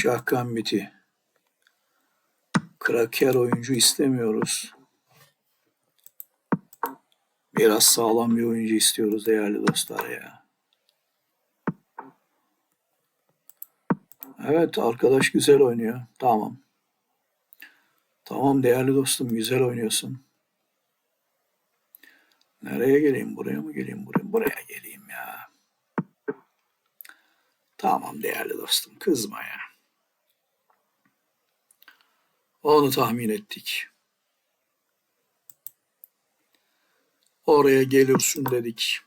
Şah gambiti. Kraker oyuncu istemiyoruz. Biraz sağlam bir oyuncu istiyoruz değerli dostlar ya. Evet arkadaş güzel oynuyor. Tamam. Tamam değerli dostum güzel oynuyorsun. Nereye geleyim? Buraya mı geleyim? Buraya, buraya geleyim ya. Tamam değerli dostum kızma ya. Onu tahmin ettik. Oraya gelirsin dedik.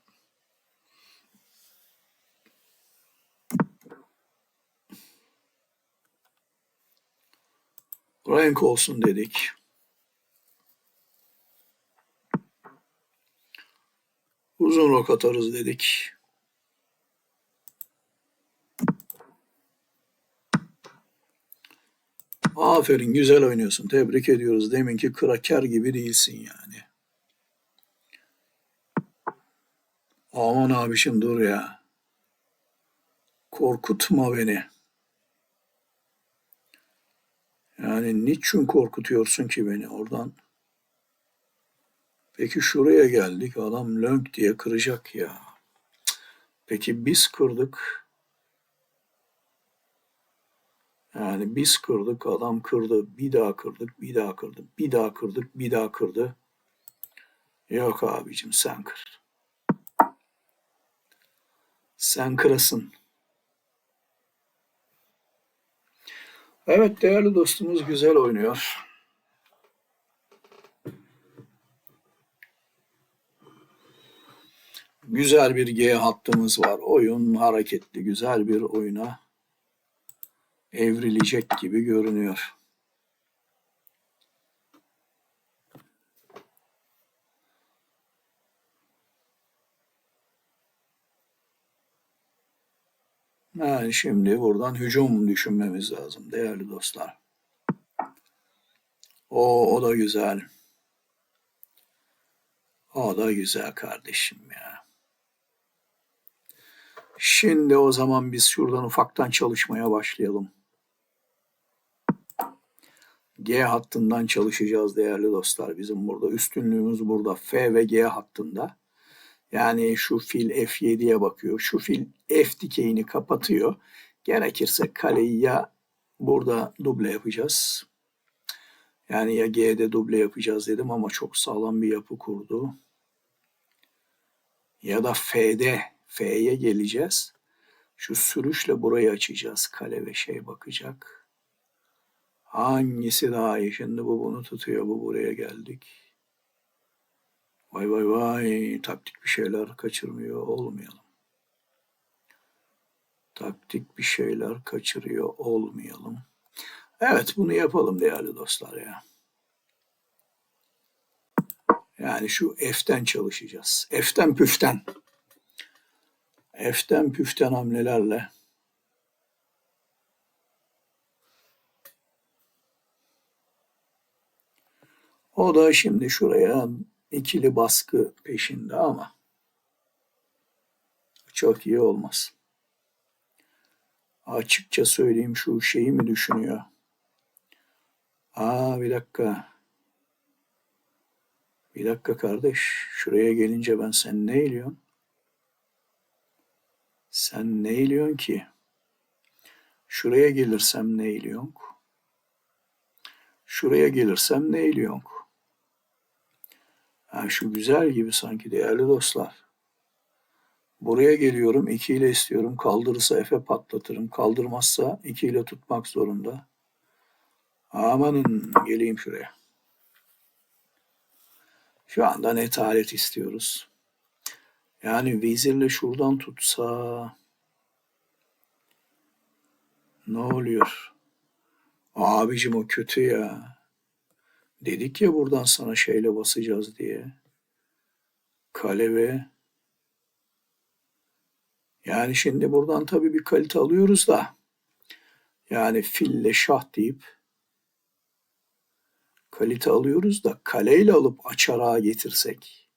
Renk olsun dedik. Uzun rok atarız dedik. Aferin güzel oynuyorsun. Tebrik ediyoruz. Deminki kraker gibi değilsin yani. Aman abişim dur ya. Korkutma beni. Yani niçin korkutuyorsun ki beni oradan? Peki şuraya geldik. Adam lönk diye kıracak ya. Peki biz kırdık. Yani biz kırdık, adam kırdı, bir daha kırdık, bir daha kırdık, bir daha kırdık, bir daha kırdı. Yok abicim sen kır. Sen kırasın. Evet değerli dostumuz güzel oynuyor. Güzel bir G hattımız var. Oyun hareketli, güzel bir oyuna evrilecek gibi görünüyor. Yani şimdi buradan hücum düşünmemiz lazım değerli dostlar. O, o da güzel. O da güzel kardeşim ya. Şimdi o zaman biz şuradan ufaktan çalışmaya başlayalım. G hattından çalışacağız değerli dostlar. Bizim burada üstünlüğümüz burada F ve G hattında. Yani şu fil F7'ye bakıyor. Şu fil F dikeyini kapatıyor. Gerekirse kaleyi ya burada duble yapacağız. Yani ya G'de duble yapacağız dedim ama çok sağlam bir yapı kurdu. Ya da F'de F'ye geleceğiz. Şu sürüşle burayı açacağız. Kale ve şey bakacak. Hangisi daha iyi? Şimdi bu bunu tutuyor. Bu buraya geldik. Vay vay vay. Taktik bir şeyler kaçırmıyor olmayalım. Taktik bir şeyler kaçırıyor olmayalım. Evet bunu yapalım değerli dostlar ya. Yani şu F'ten çalışacağız. F'ten püften. F'ten püften hamlelerle O da şimdi şuraya ikili baskı peşinde ama çok iyi olmaz. Açıkça söyleyeyim şu şeyi mi düşünüyor? Aa bir dakika. Bir dakika kardeş. Şuraya gelince ben sen ne eğiliyorsun? Sen ne eğiliyorsun ki? Şuraya gelirsem ne eğiliyorsun? Şuraya gelirsem ne eğiliyorsun? Ha, şu güzel gibi sanki değerli dostlar. Buraya geliyorum 2 ile istiyorum. Kaldırırsa Efe patlatırım. Kaldırmazsa 2 ile tutmak zorunda. Amanın geleyim şuraya. Şu anda net alet istiyoruz. Yani vezirle şuradan tutsa ne oluyor? Abicim o kötü ya. Dedik ya buradan sana şeyle basacağız diye. Kale ve yani şimdi buradan tabii bir kalite alıyoruz da yani fille şah deyip kalite alıyoruz da kaleyle alıp açarağa getirsek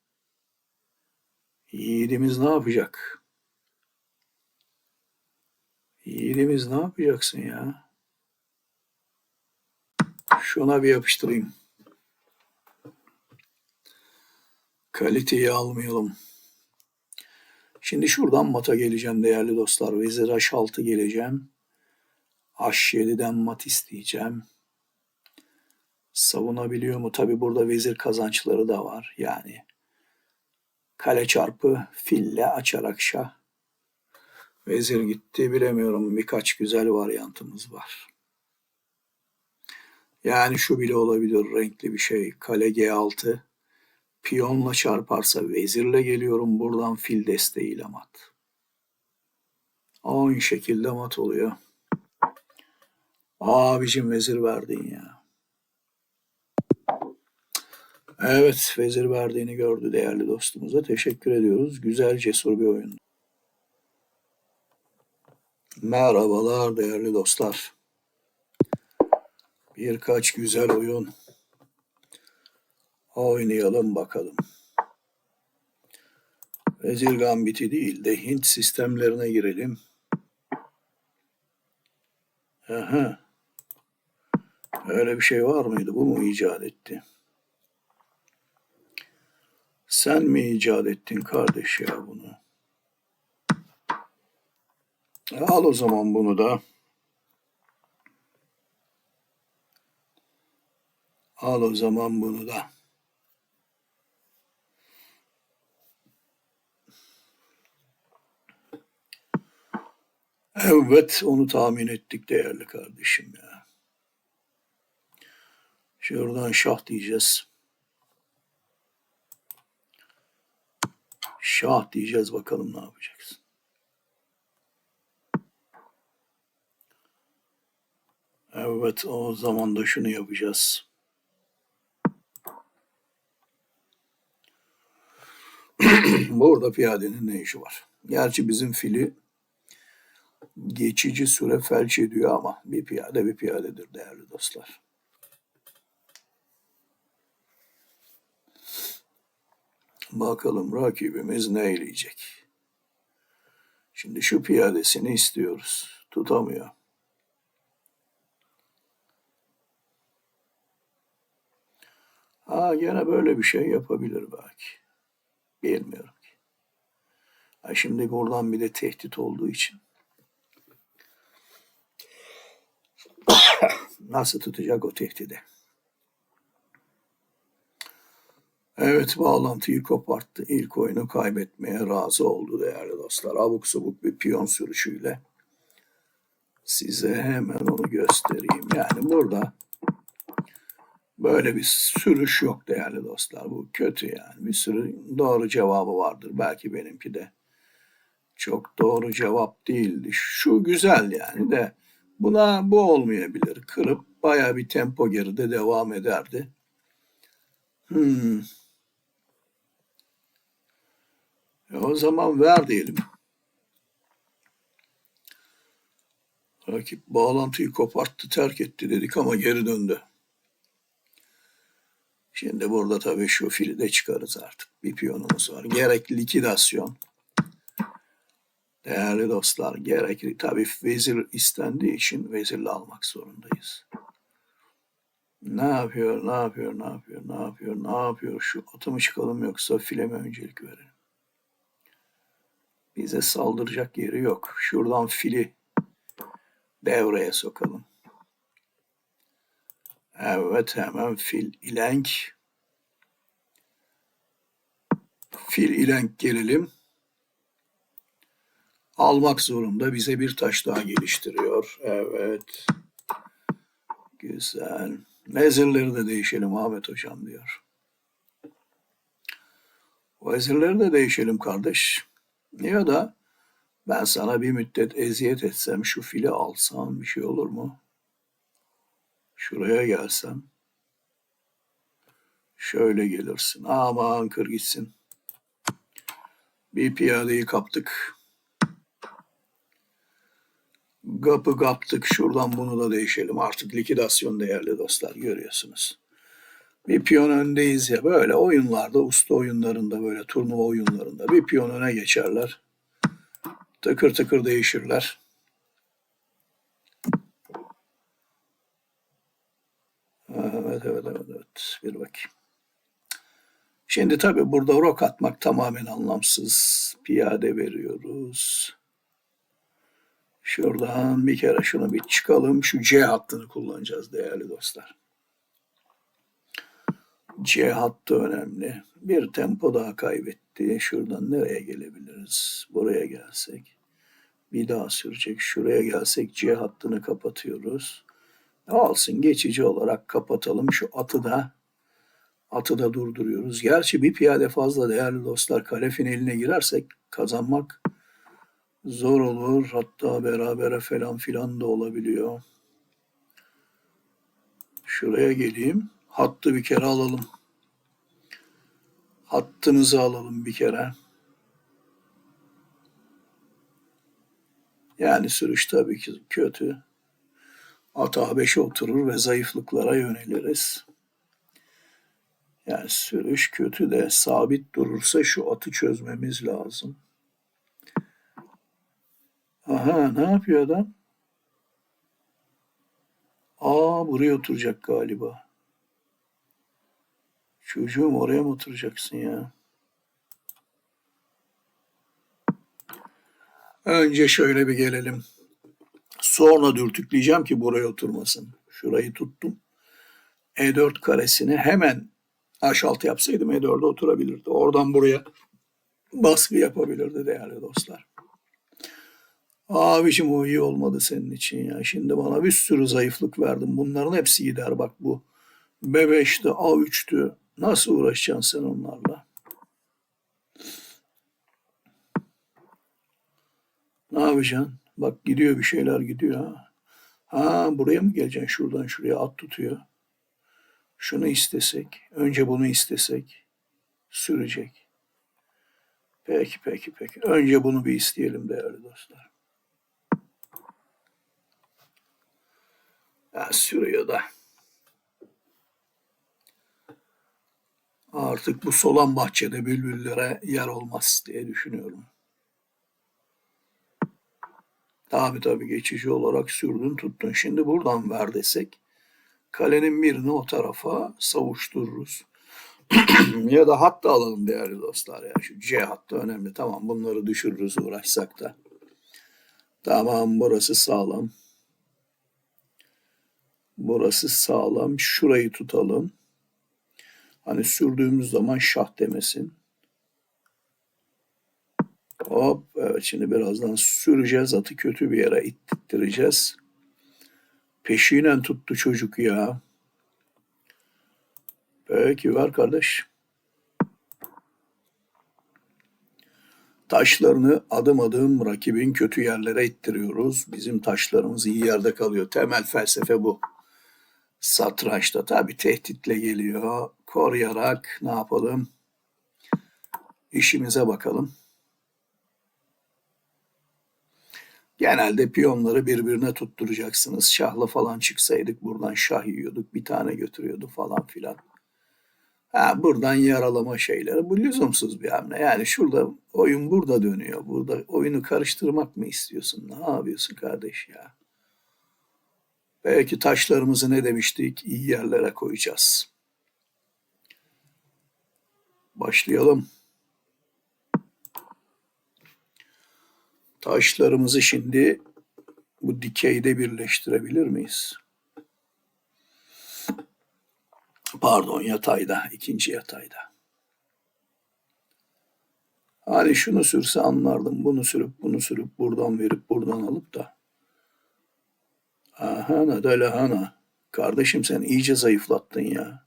yiğidimiz ne yapacak? Yiğidimiz ne yapacaksın ya? Şuna bir yapıştırayım. Kaliteyi almayalım. Şimdi şuradan mata geleceğim değerli dostlar. Vezir H6 geleceğim. H7'den mat isteyeceğim. Savunabiliyor mu? Tabi burada vezir kazançları da var. Yani kale çarpı fille açarak şah. Vezir gitti bilemiyorum. Birkaç güzel varyantımız var. Yani şu bile olabilir renkli bir şey. Kale G6. Piyonla çarparsa vezirle geliyorum. Buradan fil desteğiyle mat. Aynı şekilde mat oluyor. Abicim vezir verdin ya. Evet vezir verdiğini gördü değerli dostumuza. Teşekkür ediyoruz. Güzel cesur bir oyun. Merhabalar değerli dostlar. Birkaç güzel oyun oynayalım bakalım. Vezir Gambit'i değil de Hint sistemlerine girelim. Aha. Öyle bir şey var mıydı? Bu mu icat etti? Sen mi icat ettin kardeş ya bunu? Al o zaman bunu da. Al o zaman bunu da. Evet, onu tahmin ettik değerli kardeşim ya. Şuradan şah diyeceğiz. Şah diyeceğiz bakalım ne yapacaksın. Evet, o zaman da şunu yapacağız. Burada piyadenin ne işi var? Gerçi bizim fili geçici süre felç ediyor ama bir piyade bir piyadedir değerli dostlar. Bakalım rakibimiz ne eyleyecek? Şimdi şu piyadesini istiyoruz. Tutamıyor. Ha gene böyle bir şey yapabilir belki. Bilmiyorum ki. Ha şimdi buradan bir de tehdit olduğu için. Nasıl tutacak o tehdidi? Evet bağlantıyı koparttı. İlk oyunu kaybetmeye razı oldu değerli dostlar. Abuk subuk bir piyon sürüşüyle. Size hemen onu göstereyim. Yani burada böyle bir sürüş yok değerli dostlar. Bu kötü yani. Bir sürü doğru cevabı vardır. Belki benimki de çok doğru cevap değildi. Şu güzel yani de buna bu olmayabilir. Kırıp baya bir tempo geride devam ederdi. Hmm. E o zaman ver diyelim. Rakip bağlantıyı koparttı, terk etti dedik ama geri döndü. Şimdi burada tabii şu fili de çıkarız artık. Bir piyonumuz var. Gerek likidasyon. Değerli dostlar, gerek tabii vezir istendiği için vezirle almak zorundayız. Ne yapıyor, ne yapıyor, ne yapıyor, ne yapıyor, ne yapıyor? Şu atı mı çıkalım yoksa file öncelik verelim? Bize saldıracak yeri yok. Şuradan fili devreye sokalım. Evet hemen fil ilenk. Fil ilenk gelelim. Almak zorunda bize bir taş daha geliştiriyor. Evet. Güzel. Vezirleri de değişelim Ahmet Hocam diyor. Vezirleri de değişelim kardeş. Ya da ben sana bir müddet eziyet etsem, şu fili alsam bir şey olur mu? Şuraya gelsem. Şöyle gelirsin. Aman kır gitsin. Bir piyadeyi kaptık. Kapı kaptık. Şuradan bunu da değişelim. Artık likidasyon değerli dostlar görüyorsunuz. Bir piyon öndeyiz ya böyle oyunlarda, usta oyunlarında böyle turnuva oyunlarında bir piyon öne geçerler. Tıkır tıkır değişirler. evet, evet, evet, evet. Bir bakayım. Şimdi tabii burada rok atmak tamamen anlamsız. Piyade veriyoruz. Şuradan bir kere şunu bir çıkalım. Şu C hattını kullanacağız değerli dostlar. C hattı önemli. Bir tempo daha kaybetti. Şuradan nereye gelebiliriz? Buraya gelsek. Bir daha sürecek. Şuraya gelsek C hattını kapatıyoruz. Olsun geçici olarak kapatalım. Şu atı da atı da durduruyoruz. Gerçi bir piyade fazla değerli dostlar. Kalefin eline girersek kazanmak zor olur. Hatta berabere falan filan da olabiliyor. Şuraya geleyim. Hattı bir kere alalım. Hattımızı alalım bir kere. Yani sürüş tabii ki kötü. At A5'e oturur ve zayıflıklara yöneliriz. Yani sürüş kötü de sabit durursa şu atı çözmemiz lazım. Aha ne yapıyor adam? Aa buraya oturacak galiba. Çocuğum oraya mı oturacaksın ya? Önce şöyle bir gelelim. Sonra dürtükleyeceğim ki buraya oturmasın. Şurayı tuttum. E4 karesini hemen H6 yapsaydım E4'e oturabilirdi. Oradan buraya baskı yapabilirdi değerli dostlar. Abiciğim o iyi olmadı senin için ya. Şimdi bana bir sürü zayıflık verdin. Bunların hepsi gider bak bu. B5'ti, A3'tü. Nasıl uğraşacaksın sen onlarla? Ne yapacaksın? Bak gidiyor bir şeyler gidiyor ha. Ha buraya mı geleceksin? Şuradan şuraya at tutuyor. Şunu istesek, önce bunu istesek sürecek. Peki peki peki. Önce bunu bir isteyelim değerli dostlar. Ya sürüyor da. Artık bu solan bahçede bülbüllere yer olmaz diye düşünüyorum. Tabi tabi geçici olarak sürdün tuttun. Şimdi buradan ver desek kalenin birini o tarafa savuştururuz. ya da hatta alalım değerli dostlar ya. Şu C hattı önemli. Tamam bunları düşürürüz uğraşsak da. Tamam burası sağlam. Burası sağlam. Şurayı tutalım. Hani sürdüğümüz zaman şah demesin. Hop evet şimdi birazdan süreceğiz atı kötü bir yere ittireceğiz. Peşinen tuttu çocuk ya. Peki ver kardeş. Taşlarını adım adım rakibin kötü yerlere ittiriyoruz. Bizim taşlarımız iyi yerde kalıyor. Temel felsefe bu. Satrançta tabi tehditle geliyor. Koruyarak ne yapalım? İşimize bakalım. Genelde piyonları birbirine tutturacaksınız. Şahla falan çıksaydık buradan şah yiyorduk. Bir tane götürüyordu falan filan. Ha, buradan yaralama şeyleri. Bu lüzumsuz bir hamle. Yani şurada oyun burada dönüyor. Burada oyunu karıştırmak mı istiyorsun? Ne yapıyorsun kardeş ya? Belki taşlarımızı ne demiştik? İyi yerlere koyacağız. Başlayalım. Taşlarımızı şimdi bu dikeyde birleştirebilir miyiz? Pardon yatayda, ikinci yatayda. Hani şunu sürse anlardım. Bunu sürüp bunu sürüp buradan verip buradan alıp da. Ahana da. Kardeşim sen iyice zayıflattın ya.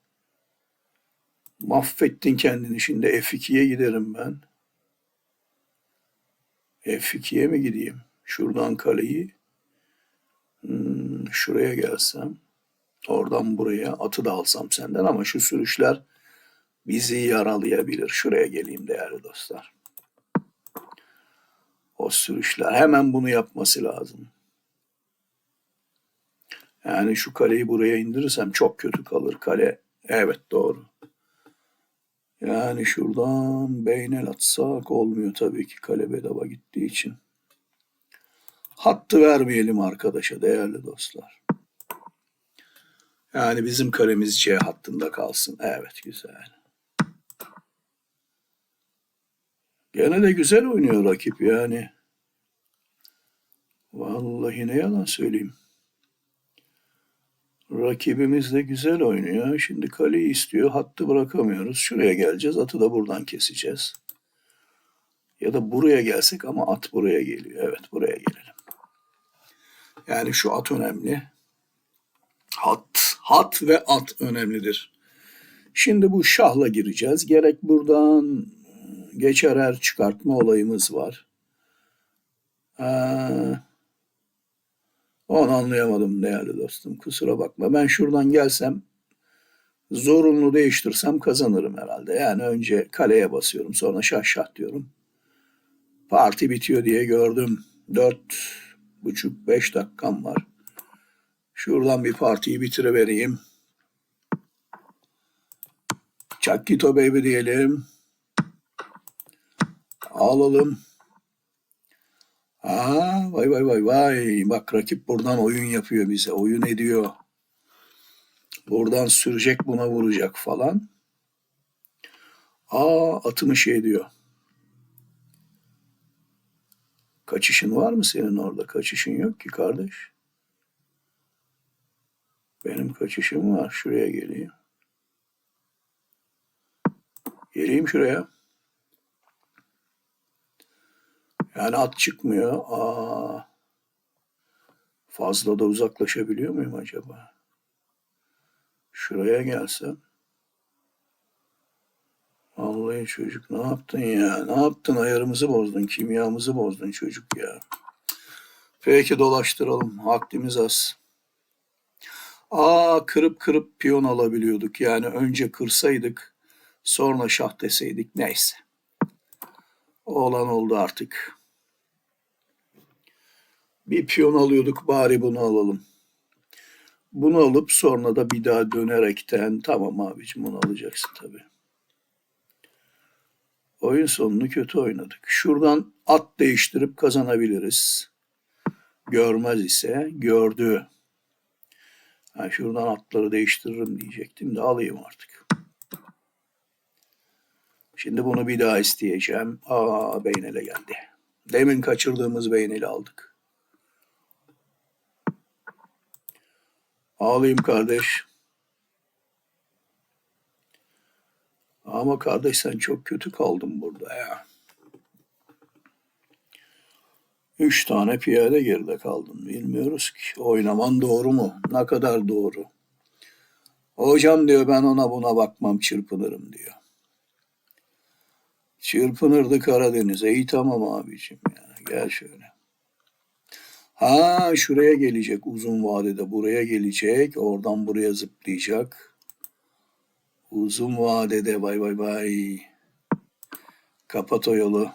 Mahvettin kendini şimdi F2'ye giderim ben. F2'ye mi gideyim? Şuradan kaleyi hmm, şuraya gelsem oradan buraya atı da alsam senden ama şu sürüşler bizi yaralayabilir. Şuraya geleyim değerli dostlar. O sürüşler hemen bunu yapması lazım. Yani şu kaleyi buraya indirirsem çok kötü kalır kale. Evet doğru. Yani şuradan beynel atsak olmuyor tabii ki kale bedava gittiği için. Hattı vermeyelim arkadaşa değerli dostlar. Yani bizim kalemiz C hattında kalsın. Evet güzel. Gene de güzel oynuyor rakip yani. Vallahi ne yalan söyleyeyim. Rakibimiz de güzel oynuyor. Şimdi kaleyi istiyor. Hattı bırakamıyoruz. Şuraya geleceğiz. Atı da buradan keseceğiz. Ya da buraya gelsek ama at buraya geliyor. Evet buraya gelelim. Yani şu at önemli. Hat, hat ve at önemlidir. Şimdi bu şahla gireceğiz. Gerek buradan geçer er çıkartma olayımız var. Ee, onu anlayamadım değerli dostum. Kusura bakma. Ben şuradan gelsem zorunlu değiştirsem kazanırım herhalde. Yani önce kaleye basıyorum sonra şah şah diyorum. Parti bitiyor diye gördüm. Dört buçuk beş dakikam var. Şuradan bir partiyi bitirivereyim. Çakito baby diyelim. Alalım. Aa, vay vay vay vay. Bak rakip buradan oyun yapıyor bize. Oyun ediyor. Buradan sürecek buna vuracak falan. Aa atımı şey diyor. Kaçışın var mı senin orada? Kaçışın yok ki kardeş. Benim kaçışım var. Şuraya geleyim. Geleyim şuraya. Yani at çıkmıyor. Aa, fazla da uzaklaşabiliyor muyum acaba? Şuraya gelsem. Vallahi çocuk ne yaptın ya? Ne yaptın? Ayarımızı bozdun, kimyamızı bozdun çocuk ya. Peki dolaştıralım. Vaktimiz az. Aa kırıp kırıp piyon alabiliyorduk. Yani önce kırsaydık sonra şah deseydik neyse. Olan oldu artık. Bir piyon alıyorduk bari bunu alalım. Bunu alıp sonra da bir daha dönerekten tamam abicim bunu alacaksın tabii. Oyun sonunu kötü oynadık. Şuradan at değiştirip kazanabiliriz. Görmez ise gördü. Ha, şuradan atları değiştiririm diyecektim de alayım artık. Şimdi bunu bir daha isteyeceğim. Aa beynele geldi. Demin kaçırdığımız beyneli aldık. Ağlayayım kardeş. Ama kardeş sen çok kötü kaldın burada ya. Üç tane piyade geride kaldın. Bilmiyoruz ki. Oynaman doğru mu? Ne kadar doğru? Hocam diyor ben ona buna bakmam çırpınırım diyor. Çırpınırdı Karadeniz'e. İyi tamam abicim ya. Gel şöyle. Ha şuraya gelecek uzun vadede. Buraya gelecek. Oradan buraya zıplayacak. Uzun vadede bay bay bay. Kapat o yolu.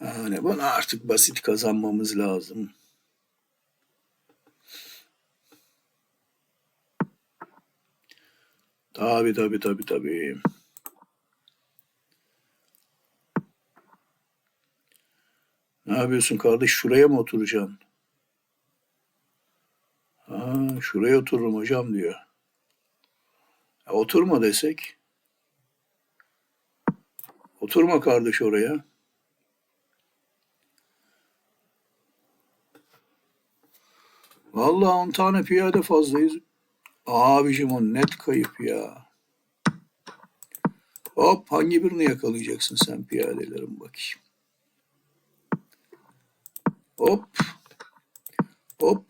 Yani bunu artık basit kazanmamız lazım. Tabi tabi tabi tabi. Ne yapıyorsun kardeş? Şuraya mı oturacaksın? Ha, şuraya otururum hocam diyor. Ya oturma desek. Oturma kardeş oraya. Vallahi 10 tane piyade fazlayız. Abicim o net kayıp ya. Hop hangi birini yakalayacaksın sen piyadelerin bakayım. Hop. Hop.